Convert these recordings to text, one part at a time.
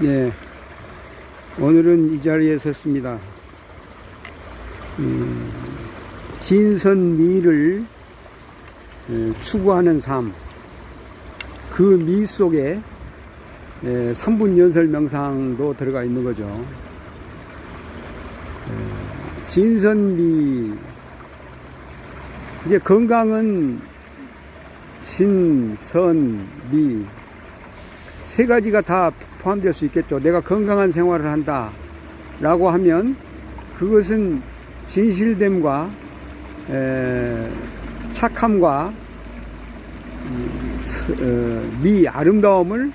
네. 오늘은 이 자리에 섰습니다. 음, 진선미를 에, 추구하는 삶. 그 미 속에 에, 3분 연설 명상도 들어가 있는 거죠. 에, 진선미. 이제 건강은 진, 선, 미. 세 가지가 다 포함될 수 있겠죠. 내가 건강한 생활을 한다. 라고 하면 그것은 진실됨과 에, 착함과 음, 스- 어, 미 아름다움을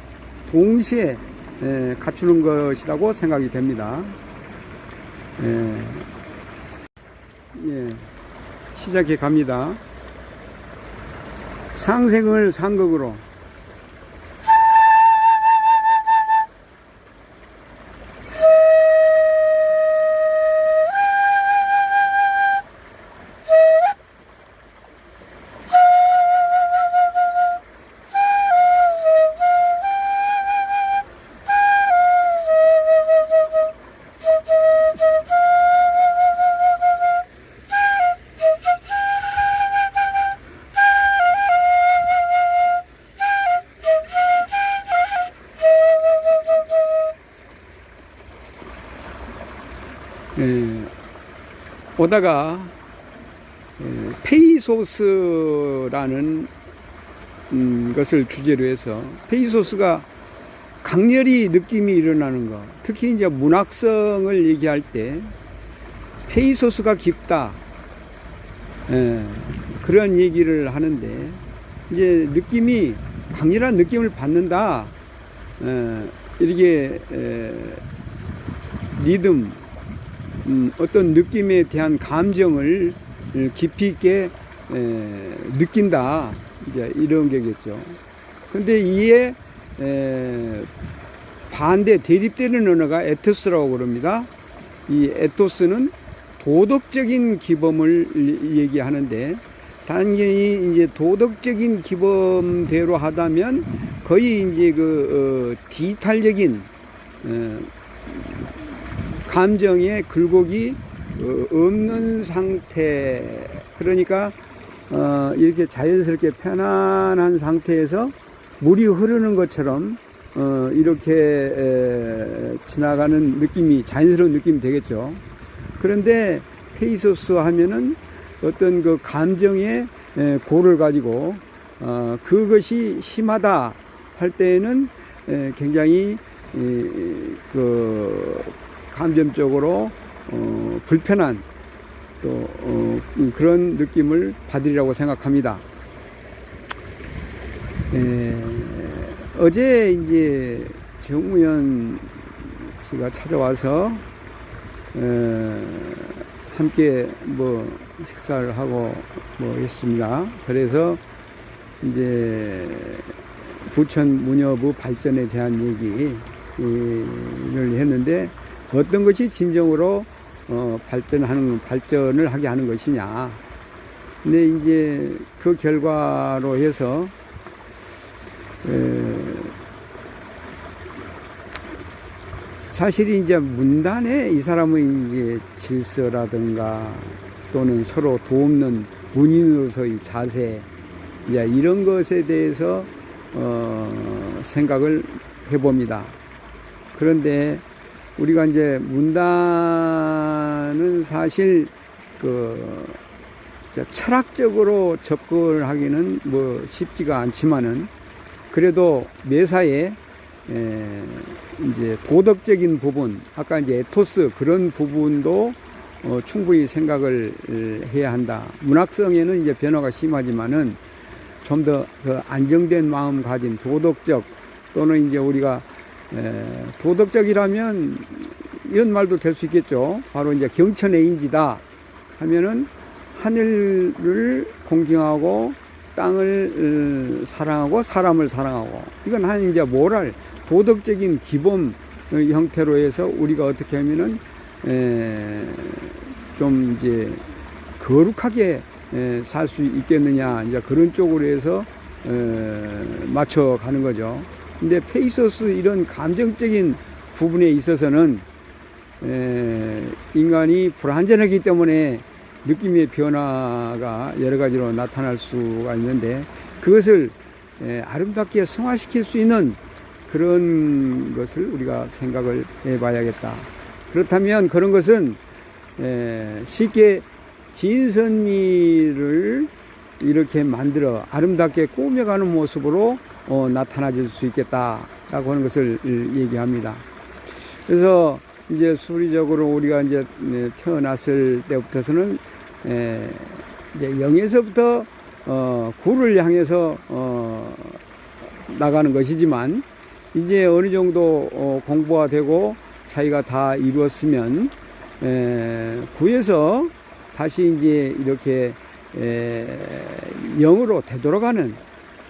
동시에 에, 갖추는 것이라고 생각이 됩니다. 예, 예, 시작해 갑니다. 상생을 상극으로 오다가 예, 페이소스라는 음, 것을 주제로 해서 페이소스가 강렬히 느낌이 일어나는 것, 특히 이제 문학성을 얘기할 때 페이소스가 깊다. 예, 그런 얘기를 하는데 이제 느낌이 강렬한 느낌을 받는다. 예, 이렇게 에, 리듬 음, 어떤 느낌에 대한 감정을 깊이 있게 에, 느낀다. 이제 이런 게겠죠. 근데 이에 에, 반대 대립되는 언어가 에토스라고 그럽니다. 이 에토스는 도덕적인 기범을 이- 얘기하는데 당연히 이제 도덕적인 기범대로 하다면 거의 이제 그 어, 디지털적인 어, 감정의 굴곡이 어, 없는 상태. 그러니까 어, 이렇게 자연스럽게 편안한 상태에서 물이 흐르는 것처럼 어, 이렇게 에, 지나가는 느낌이 자연스러운 느낌이 되겠죠. 그런데 페이소스 하면은 어떤 그 감정의 에, 고를 가지고 어, 그것이 심하다 할 때에는 에, 굉장히 이, 그 감정적으로 어, 불편한 또 어, 그런 느낌을 받으리라고 생각합니다. 에, 어제 이제 정우현 씨가 찾아와서 에, 함께 뭐 식사를 하고 뭐 했습니다. 그래서 이제 부천 문여부 발전에 대한 얘기를 했는데 어떤 것이 진정으로 어, 발전하는 발전을 하게 하는 것이냐. 근데 이제 그 결과로 해서 에, 사실 이제 문단에 이 사람의 이제 질서라든가 또는 서로 도움는 문인으로서의 자세 이제 이런 것에 대해서 어, 생각을 해봅니다. 그런데 우리가 이제 문단은 사실 그저 철학적으로 접근하기는 뭐 쉽지가 않지만은 그래도 매사에 에, 이제 도덕적인 부분, 아까 이제 에토스 그런 부분도 어, 충분히 생각을 해야 한다. 문학성에는 이제 변화가 심하지만은 좀더그 안정된 마음가짐, 도덕적 또는 이제 우리가 에, 도덕적이라면 이런 말도 될 수 있겠죠. 바로 이제 경천의 인지다 하면은 하늘을 공경하고 땅을 어, 사랑하고 사람을 사랑하고 이건 한 이제 모랄 도덕적인 기본 어, 형태로 해서 우리가 어떻게 하면은 에, 좀 이제 거룩하게 살 수 있겠느냐 이제 그런 쪽으로 해서 에, 맞춰 가는 거죠. 근데 페이소스 이런 감정적인 부분에 있어서는 에, 인간이 불완전하기 때문에 느낌의 변화가 여러 가지로 나타날 수가 있는데 그것을 에, 아름답게 승화시킬 수 있는 그런 것을 우리가 생각을 해봐야겠다. 그렇다면 그런 것은 에, 쉽게 진선미를 이렇게 만들어 아름답게 꾸며가는 모습으로 어, 나타나질 수 있겠다라고 하는 것을 얘기합니다. 그래서 이제 수리적으로 우리가 이제 네, 태어났을 때부터서는 에, 이제 영에서부터 어, 구를 향해서 어, 나가는 것이지만 이제 어느 정도 어, 공부가 되고 차이가 다 이루었으면 에, 구에서 다시 이제 이렇게 에, 영으로 되돌아가는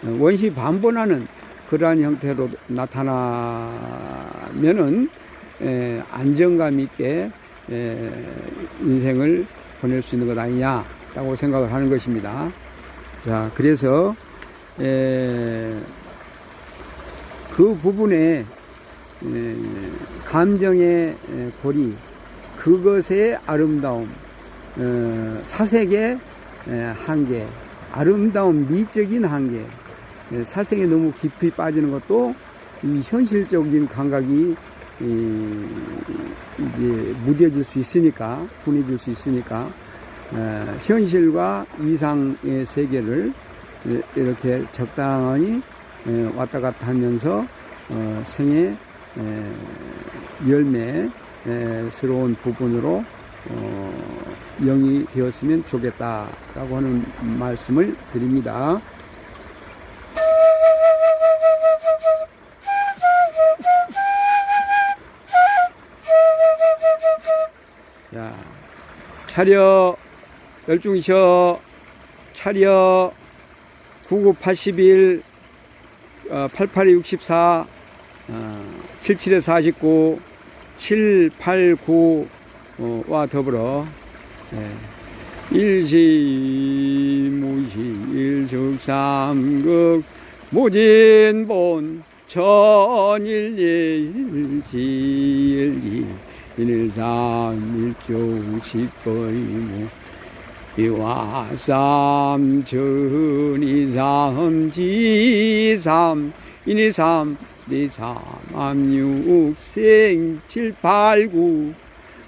어, 원시 반본하는 그러한 형태로 나타나면은 에, 안정감 있게 에, 인생을 보낼 수 있는 것 아니냐라고 생각을 하는 것입니다. 자, 그래서 에, 그 부분에 에, 감정의 에, 고리, 그것의 아름다움, 어, 사색의 에, 한계, 아름다운 미적인 한계, 에, 사색에 너무 깊이 빠지는 것도 이 현실적인 감각이 이, 이제 무뎌질 수 있으니까, 분해질 수 있으니까, 에, 현실과 이상의 세계를 이- 이렇게 적당히 에, 왔다 갔다 하면서 어, 생의 에, 열매스러운 부분으로 어, 영이 되었으면 좋겠다라고 하는 말씀을 드립니다. 자, 차려 열중이셔 차려 9981 어, 88에 64 어, 77에 49 789 어, 와 더불어 예. 일시 무시 일석삼극 무진본 천일일지일리 일삼일조식거이무 이와삼 천이삼 지삼 인이삼 리삼암육생 칠팔구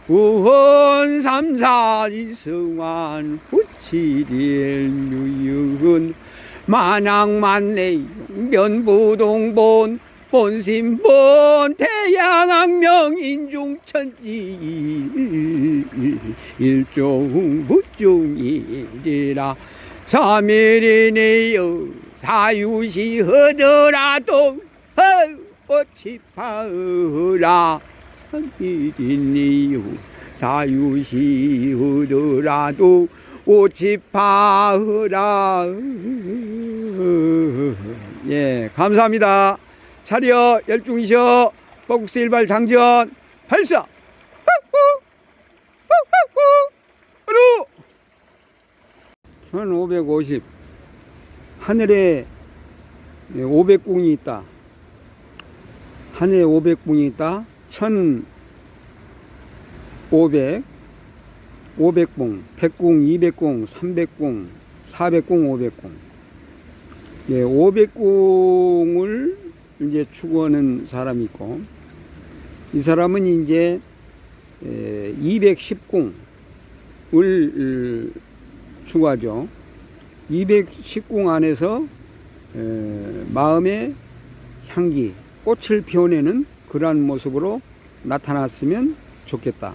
우헌 삼사이성환 후칠일유윤 만왕만내 면부동본 본심본 태양악명 인중천지 일종무중이리라 삼일이네여 사유시 허더라도 어찌 파으라 삼일이니요. 사유시 허더라도 오지 파으라. 예 감사합니다. 차려 열중이셔. 뻐국스 일발 장전 발사. 하루! 1550 하늘에 500궁이 있다. 하늘에 500궁이 있다 1500 500궁 100궁 200궁 300궁 400궁 500궁 예, 500궁을 이제 추구하는 사람이 있고 이 사람은 이제 210궁을 추구하죠. 210궁 안에서 에, 마음의 향기, 꽃을 피워내는 그러한 모습으로 나타났으면 좋겠다.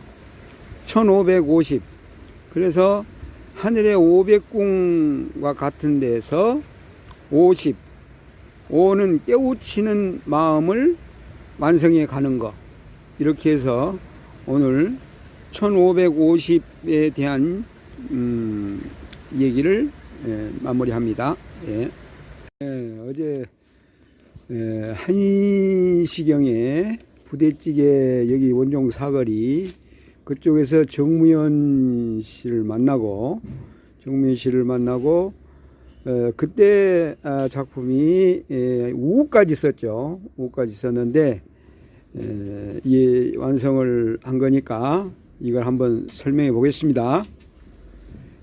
1550. 그래서 하늘의 500궁과 같은 데서 50. 5는 깨우치는 마음을 완성해 가는 것. 이렇게 해서 오늘 1550에 대한 음, 얘기를 예, 마무리합니다. 예. 예, 어제 예, 한시경에 부대찌개 여기 원종 사거리 그쪽에서 정무현 씨를 만나고 정무현 씨를 만나고 어, 그때 아, 작품이 예, 우까지 썼죠. 우까지 썼는데 에, 이 완성을 한 거니까 이걸 한번 설명해 보겠습니다.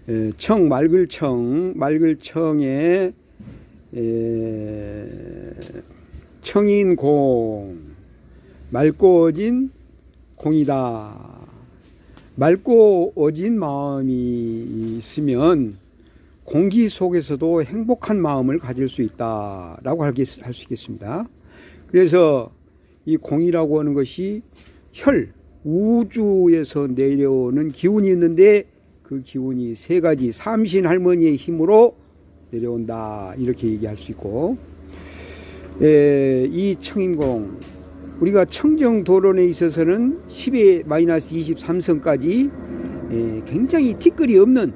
에, 청 맑을청 맑을청에 에, 청인공 맑고 어진 공이다. 맑고 어진 마음이 있으면 공기 속에서도 행복한 마음을 가질 수 있다라고 할 수 있겠습니다. 그래서 이 공이라고 하는 것이 혈, 우주에서 내려오는 기운이 있는데 그 기운이 세 가지 삼신 할머니의 힘으로 내려온다 이렇게 얘기할 수 있고 에, 이 청인공 우리가 청정 도론에 있어서는 10의 마이너스 23선까지 에, 굉장히 티끌이 없는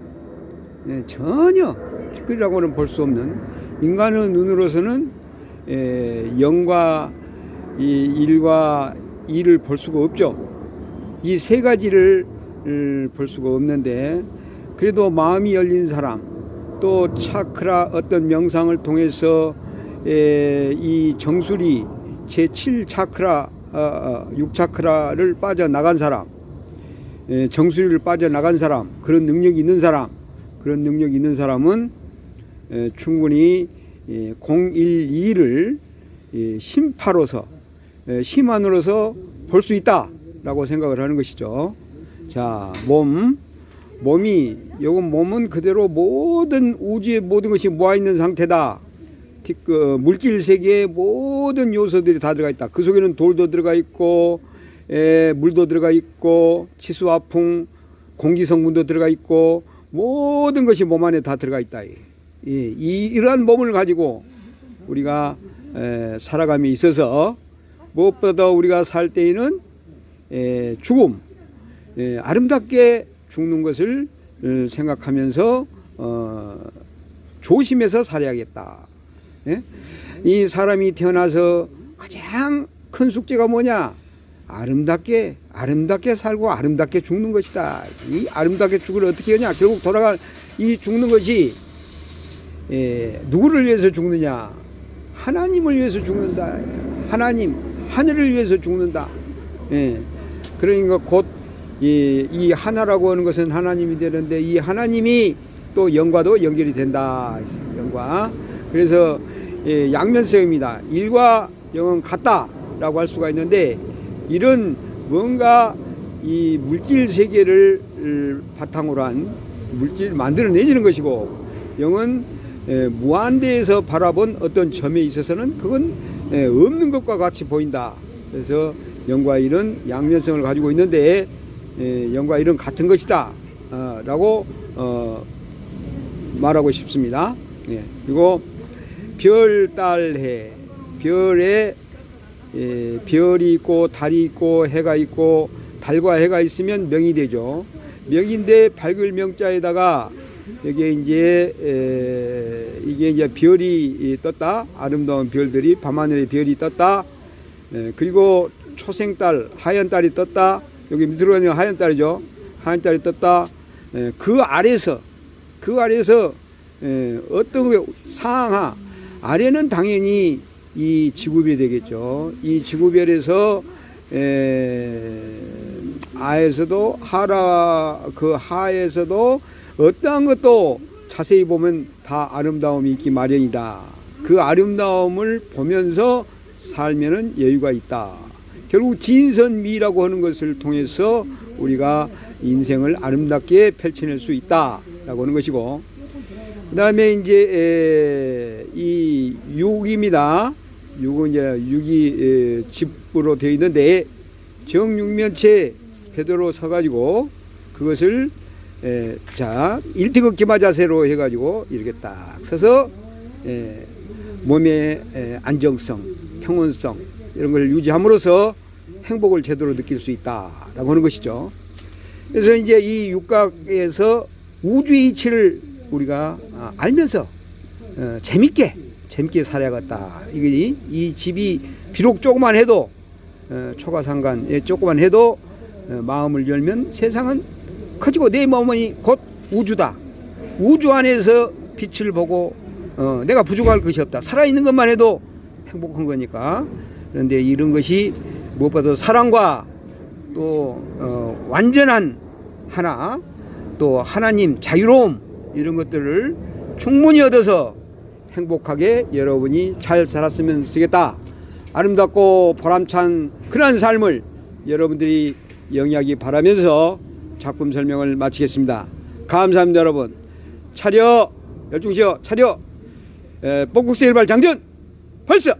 에, 전혀 티끌이라고는 볼 수 없는 인간의 눈으로서는 에, 0과 이 1과 2를 볼 수가 없죠. 이 세 가지를 을, 볼 수가 없는데 그래도 마음이 열린 사람 또 차크라 어떤 명상을 통해서 에, 이 정수리 제7 차크라 어, 어, 6차크라를 빠져나간 사람 에, 정수리를 빠져나간 사람 그런 능력이 있는 사람 그런 능력이 있는 사람은 에, 충분히 에, 012를 에, 심파로서 에, 심안으로서 볼 수 있다라고 생각을 하는 것이죠. 자, 몸 몸이 요건 몸은 그대로 모든 우주의 모든 것이 모아 있는 상태다. 티- 그 물질 세계의 모든 요소들이 다 들어가 있다. 그 속에는 돌도 들어가 있고, 에, 물도 들어가 있고, 치수화풍, 공기 성분도 들어가 있고, 모든 것이 몸 안에 다 들어가 있다. 예, 이 이러한 몸을 가지고 우리가 에, 살아감에 있어서 무엇보다 우리가 살 때에는 에, 죽음, 에, 아름답게 죽는 것을 어, 생각하면서 어, 조심해서 살아야겠다. 예? 이 사람이 태어나서 가장 큰 숙제가 뭐냐? 아름답게 아름답게 살고 아름답게 죽는 것이다. 이 아름답게 죽을 어떻게 하냐? 결국 돌아갈 이 죽는 것이 예, 누구를 위해서 죽느냐? 하나님을 위해서 죽는다. 하나님, 하늘을 위해서 죽는다. 예, 그러니까 곧 이, 이 하나라고 하는 것은 하나님이 되는데 이 하나님이 또 영과도 연결이 된다. 영과. 그래서 예, 양면성입니다. 일과 영은 같다라고 할 수가 있는데 이런 뭔가 이 물질 세계를 을, 바탕으로 한 물질 만들어내지는 것이고 영은 에, 무한대에서 바라본 어떤 점에 있어서는 그건 에, 없는 것과 같이 보인다. 그래서 영과 일은 양면성을 가지고 있는데 에, 영과 일은 같은 것이다. 어, 라고 어, 말하고 싶습니다. 예. 그리고 별, 달, 해. 별에 예, 별이 있고 달이 있고 해가 있고 달과 해가 있으면 명이 되죠. 명인데 밝을 명자에다가 여기에 이제 에, 이게 이제 별이 떴다. 아름다운 별들이 밤하늘에 별이 떴다. 에, 그리고 초생달 하얀 달이 떴다. 여기 밑으로 가면 하얀 달이죠. 하얀 달이 떴다. 에, 그 아래서 그 아래서 에, 어떤 게 상하 아래는 당연히 이 지구별이 되겠죠. 이 지구별에서 에, 아에서도 하라 그 하에서도 어떠한 것도 자세히 보면 다 아름다움이 있기 마련이다. 그 아름다움을 보면서 살면은 여유가 있다. 결국 진선미라고 하는 것을 통해서 우리가 인생을 아름답게 펼쳐낼 수 있다라고 하는 것이고 그 다음에 이제 에, 이 육입니다. 육은 이제 육이 에, 집으로 되어 있는데 정육면체 패도로 서가지고 그것을 에, 자 일티극 기마 자세로 해가지고 이렇게 딱 서서 에, 몸의 에, 안정성, 평온성 이런 걸 유지함으로써 행복을 제대로 느낄 수 있다라고 하는 것이죠. 그래서 이제 이 육각에서 우주의 이치를 우리가 아, 알면서 어, 재밌게 재밌게 살아야겠다. 이게 이, 이 집이 비록 조그만 해도 어, 초가상간 예, 조그만 해도 어, 마음을 열면 세상은 커지고 내 마음이 곧 우주다. 우주 안에서 빛을 보고 어, 내가 부족할 것이 없다. 살아있는 것만 해도 행복한 거니까. 그런데 이런 것이 무엇보다 사랑과 또 어, 완전한 하나 또 하나님 자유로움 이런 것들을 충분히 얻어서 행복하게 여러분이 잘 살았으면 쓰겠다. 아름답고 보람찬 그러한 삶을 여러분들이 영위하기 바라면서 작품 설명을 마치겠습니다. 감사합니다, 여러분. 차려 열중시어 차려 에, 뽕국새 일발 장전 벌써